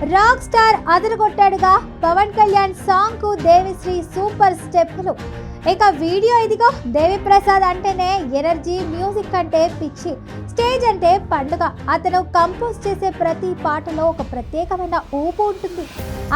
Rock star అదరగొట్టాడుగా పవన్ కళ్యాణ్ సాంగ్కు Devi Sri super స్టెప్లు ఇక వీడియో ఇదిగో దేవి ప్రసాద్ అంటేనే ఎనర్జీ మ్యూజిక్ అంటే పిచ్చి స్టేజ్ అంటే పండుగ. అతను కంపోజ్ చేసే ప్రతి పాటలో ఒక ప్రత్యేకమైన ఊపు ఉంటుంది.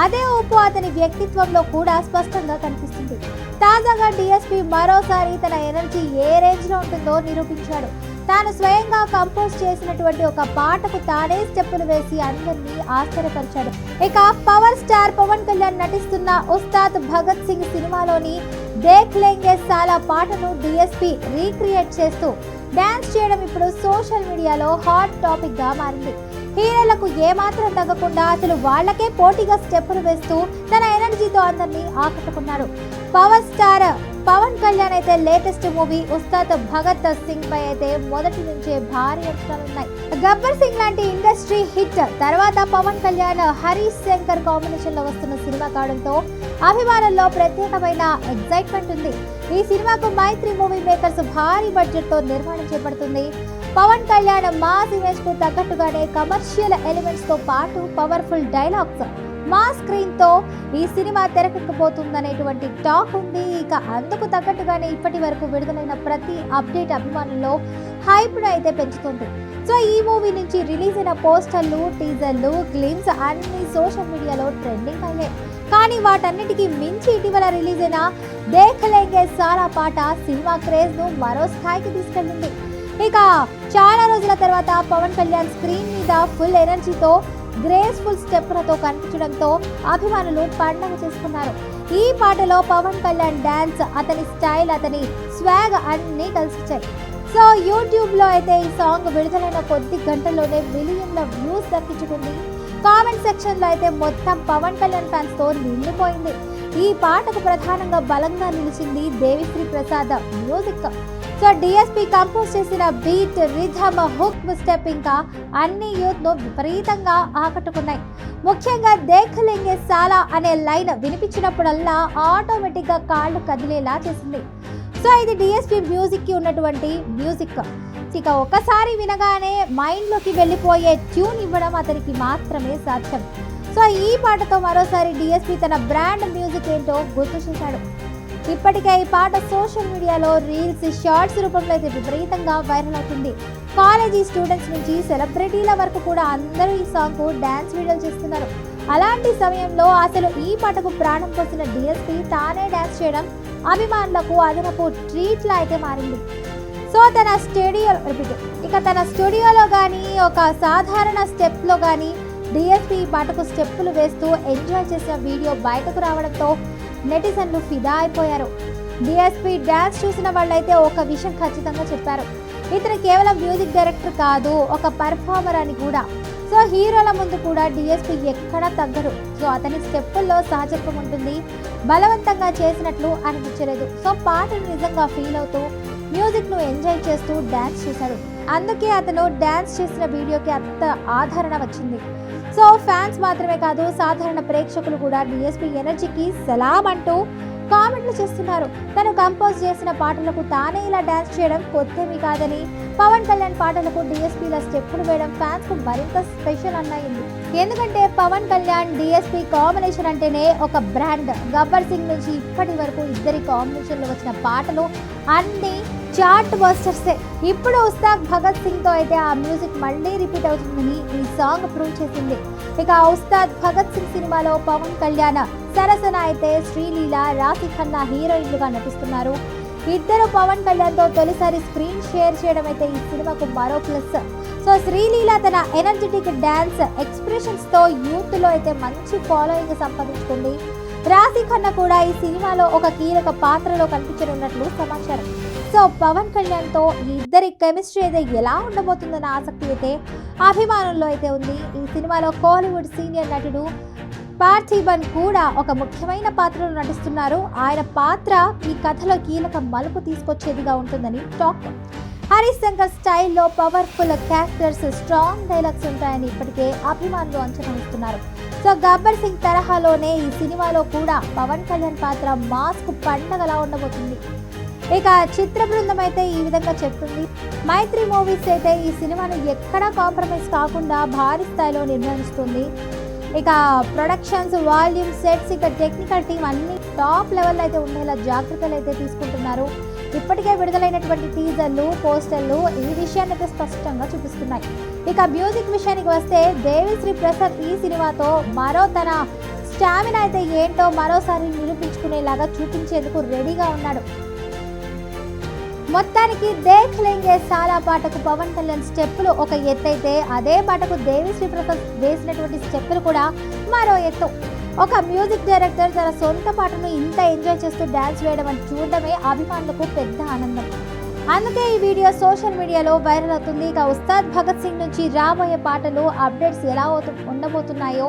అదే ఊపు అతని వ్యక్తిత్వంలో కూడా స్పష్టంగా కనిపిస్తుంది. తాజాగా డిఎస్పీ మరోసారి తన ఎనర్జీ ఏ రేంజ్లో ఉంటుందో నిరూపించాడు. తాను స్వయంగా కంపోజ్ చేసినటువంటి ఒక పాటకు తానే స్టెప్పులు వేసి అందరినీ ఆశ్చర్యపరిచాడు. ఇక పవర్ స్టార్ పవన్ కళ్యాణ్ నటిస్తున్న ఉస్తాద్ భగత్ సింగ్ సినిమాలోని దేఖ్ లేంగే సాలా పాటను డిఎస్పీ రీక్రియేట్ చేస్తూ డ్యాన్స్ చేయడం ఇప్పుడు సోషల్ మీడియాలో హాట్ టాపిక్గా మారింది. హీరోలకు ఏమాత్రం తగ్గకుండా అసలు వాళ్ళకే పోటీగా స్టెప్పులు వేస్తూ తన ఎనర్జీతో అందరినీ ఆకట్టుకున్నాడు పవర్ స్టార్ పవన్ కళ్యాణ్ అయితే లేటెస్ట్ మూవీ ఉస్తాద్ భగత్ సింగ్ పై అయితే మొదటి నుంచే భారీ అంచనాలు ఉన్నాయి. గబ్బర్ సింగ్ లాంటి ఇండస్ట్రీ హిట్ తర్వాత పవన్ కళ్యాణ్ హరీష్ శంకర్ కాంబినేషన్లో వస్తున్న సినిమా కావడంతో అభిమానుల్లో ప్రత్యేకమైన ఎగ్జైట్మెంట్ ఉంది. ఈ సినిమాకు మైత్రి మూవీ మేకర్స్ భారీ బడ్జెట్తో నిర్మాణం చేపడుతుంది. పవన్ కళ్యాణ్ మాస్ ఇమేజ్కు తగ్గట్టుగానే కమర్షియల్ ఎలిమెంట్స్తో పాటు పవర్ఫుల్ డైలాగ్స్ మా స్క్రీన్తో ఈ సినిమా తెరకెక్కబోతుందనేటువంటి టాక్ ఉంది. ఇక అందుకు తగ్గట్టుగానే ఇప్పటి వరకు విడుదలైన ప్రతి అప్డేట్ అభిమానుల్లో హైప్ను అయితే పెంచుతుంది. సో ఈ మూవీ నుంచి రిలీజ్ అయిన పోస్టర్లు టీజర్లు గ్లిమ్స్ అన్ని సోషల్ మీడియాలో ట్రెండింగ్ అయ్యాయి. కానీ వాటన్నిటికీ మించి ఇటీవల రిలీజ్ అయిన దేఖలేంగే సారా పాట సినిమా క్రేజ్ను మరో స్థాయికి తీసుకెళ్ళింది. ఇక చాలా రోజుల తర్వాత పవన్ కళ్యాణ్ స్క్రీన్ మీద ఫుల్ ఎనర్జీతో గ్రేస్ఫుల్ స్టెప్లతో కనిపించడంతో అభిమానులు పండగ చేసుకున్నారు. ఈ పాటలో పవన్ కళ్యాణ్ డాన్స్ అతని స్టైల్ అతని స్వాగ్ అన్నీ కలిసిచ్చాయి. సో యూట్యూబ్లో అయితే ఈ సాంగ్ విడుదలైన కొద్ది గంటల్లోనే మిలియన్ల వ్యూస్ దక్కించుకుంది. కామెంట్ సెక్షన్లో అయితే మొత్తం పవన్ కళ్యాణ్ ఫ్యాన్స్తో నిండిపోయింది. ఈ పాటకు ప్రధానంగా బలంగా నిలిచింది Devi Sri Prasad music. So DSP compose చేసిన బీట్ రిథమ్ హుక్ స్టెప్ ఇంకా అన్ని యూత్ను విపరీతంగా ఆకట్టుకున్నాయి. ముఖ్యంగా దేఖలింగే సాలా అనే లైన్ వినిపించినప్పుడల్లా ఆటోమేటిక్గా కాళ్ళు కదిలేలా చేసింది. సో ఇది డిఎస్పి మ్యూజిక్కి ఉన్నటువంటి మ్యూజిక్. ఇక ఒకసారి వినగానే మైండ్లోకి వెళ్ళిపోయే ట్యూన్ ఇవ్వడం అతనికి మాత్రమే సాధ్యం. సో ఈ పాటతో మరోసారి డిఎస్పి తన బ్రాండ్ మ్యూజిక్ ఏంటో గుర్తు చేశాడు. ఇప్పటికే ఈ పాట సోషల్ మీడియాలో రీల్స్ షార్ట్స్ రూపంలో అయితే విపరీతంగా వైరల్ అవుతుంది. కాలేజీ స్టూడెంట్స్ నుంచి సెలబ్రిటీల వరకు కూడా అందరూ ఈ సాంగ్ డాన్స్ వీడియోలు చేస్తున్నారు. అలాంటి సమయంలో అసలు ఈ పాటకు ప్రాణం పోసిన డిఎస్పి తానే డాన్స్ చేయడం అభిమానులకు అదనపు ట్రీట్లా అయితే మారింది. సో తన స్టూడియో రిపీట్ ఇక తన స్టూడియోలో కానీ ఒక సాధారణ స్టెప్లో కానీ డిఎస్పి పాటకు స్టెప్పులు వేస్తూ ఎంజాయ్ చేసిన వీడియో బయటకు రావడంతో నెటిజన్లు ఫిదా అయిపోయారు. డిఎస్పీ డ్యాన్స్ చూసిన వాళ్ళైతే ఒక విషయం ఖచ్చితంగా చెప్పారు. ఇతను కేవలం మ్యూజిక్ డైరెక్టర్ కాదు ఒక పర్ఫార్మర్ అని కూడా. సో హీరోల ముందు కూడా డిఎస్పి ఎక్కడా తగ్గరు. సో అతని స్టెప్పుల్లో సహజత్వం ఉంటుంది బలవంతంగా చేసినట్లు అనిపించలేదు. సో పాటను నిజంగా ఫీల్ అవుతూ మ్యూజిక్ను ఎంజాయ్ చేస్తూ డ్యాన్స్ చేశాడు. అందుకే అతను డ్యాన్స్ చేసిన వీడియోకి అంత ఆదరణ వచ్చింది. సో ఫ్యాన్స్ మాత్రమే కాదు సాధారణ ప్రేక్షకులు కూడా డిఎస్పీ ఎనర్జీకి సలాం అంటూ కామెంట్లు చేస్తున్నారు. తను కంపోజ్ చేసిన పాటలకు తానే ఇలా డాన్స్ చేయడం కొత్తేమీ కాదని పవన్ కళ్యాణ్ పాటలకు డిఎస్పీల స్టెప్పులు వేయడం ఫ్యాన్స్కు మరింత స్పెషల్ అన్నాయింది ఎందుకంటే పవన్ కళ్యాణ్ డిఎస్పీ కాంబినేషన్ అంటేనే ఒక బ్రాండ్. గబ్బర్ సింగ్ నుంచి ఇప్పటి వరకు ఇద్దరి కాంబినేషన్లో వచ్చిన పాటలు అన్ని చార్ట్ బస్టర్సే ఇప్పుడు ఉస్తాద్ భగత్ సింగ్తో అయితే ఆ మ్యూజిక్ మళ్ళీ రిపీట్ అవుతుందని ఈ సాంగ్ ప్రూవ్ చేసింది. ఇక ఉస్తాద్ భగత్ సింగ్ సినిమాలో పవన్ కళ్యాణ్ సరసన అయితే శ్రీలీల రాఖి ఖన్నా హీరోయిన్లుగా నటిస్తున్నారు. ఇద్దరు పవన్ కళ్యాణ్తో తొలిసారి స్క్రీన్ షేర్ చేయడం అయితే ఈ సినిమాకు మరో ప్లస్. సో శ్రీలీల తన ఎనర్జెటిక్ డ్యాన్స్ ఎక్స్ప్రెషన్స్తో అయితే మంచి ఫాలోయింగ్ సంపాదించుకుంది. రాశి ఖన్నా కూడా ఈ సినిమాలో ఒక కీలక పాత్రలో కనిపించనున్నట్లు సమాచారం. సో పవన్ కళ్యాణ్తో ఈ ఇద్దరి కెమిస్ట్రీ అయితే ఎలా ఉండబోతుందన్న ఆసక్తి అయితే అభిమానుల్లో అయితే ఉంది. ఈ సినిమాలో కోలీవుడ్ సీనియర్ నటుడు పార్థిబన్ కూడా ఒక ముఖ్యమైన పాత్రలో నటిస్తున్నారు. ఆయన పాత్ర ఈ కథలో కీలక మలుపు తీసుకొచ్చేదిగా ఉంటుందని టాక్. హరీష్ శంకర్ స్టైల్లో పవర్ఫుల్ క్యారెక్టర్స్ స్ట్రాంగ్ డైలాగ్స్ ఉంటాయని ఇప్పటికే అభిమానులు అంచనా ఇస్తున్నారు సో గబ్బర్ సింగ్ తరహాలోనే ఈ సినిమాలో కూడా పవన్ కళ్యాణ్ పాత్ర మాస్క్ పండగలా ఉండబోతుంది. ఇక చిత్ర బృందం అయితే ఈ విధంగా చెప్తుంది. మైత్రి మూవీస్ అయితే ఈ సినిమాను ఎక్కడా కాంప్రమైజ్ కాకుండా భారీ స్థాయిలో నిర్వహిస్తుంది ఇక ప్రొడక్షన్స్ వాల్యూమ్ సెట్స్ ఇక టెక్నికల్ టీం అన్ని టాప్ లెవెల్లో అయితే ఉండేలా జాగ్రత్తలు అయితే తీసుకుంటున్నారు. ఇప్పటికే విడుదలైనటువంటి టీజర్లు పోస్టర్లు ఈ విషయాన్ని అయితే స్పష్టంగా చూపిస్తున్నాయి. ఇక మ్యూజిక్ విషయానికి వస్తే దేవిశ్రీ ప్రసాద్ ఈ సినిమాతో మరో తన స్టామినా అయితే ఏంటో మరోసారి నిరూపించుకునేలాగా చూపించేందుకు రెడీగా ఉన్నాడు. మొత్తానికి దేఖ్ లెంగే సాలా పాటకు పవన్ కళ్యాణ్ స్టెప్పులు ఒక ఎత్తు అయితే అదే పాటకు దేవిశ్రీ ప్రసాద్ వేసినటువంటి స్టెప్పులు కూడా మరో ఎత్తు. ఒక మ్యూజిక్ డైరెక్టర్ తన సొంత పాటను ఇంత ఎంజాయ్ చేస్తూ డ్యాన్స్ వేయడం అని చూడడమే అభిమానులకు పెద్ద ఆనందం. అందుకే ఈ వీడియో సోషల్ మీడియాలో వైరల్ అవుతుంది. ఇక ఉస్తాద్ భగత్ సింగ్ నుంచి రాబోయే పాటలు అప్డేట్స్ ఎలా అవుతు ఉండబోతున్నాయో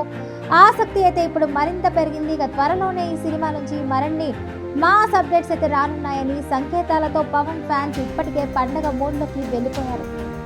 ఆసక్తి అయితే ఇప్పుడు మరింత పెరిగింది. ఇక త్వరలోనే ఈ సినిమా నుంచి మరిన్ని మాస్ అప్డేట్స్ అయితే రానున్నాయని సంకేతాలతో పవన్ ఫ్యాన్స్ ఇప్పటికే పండగ మోడ్లోకి వెళ్ళిపోయారు.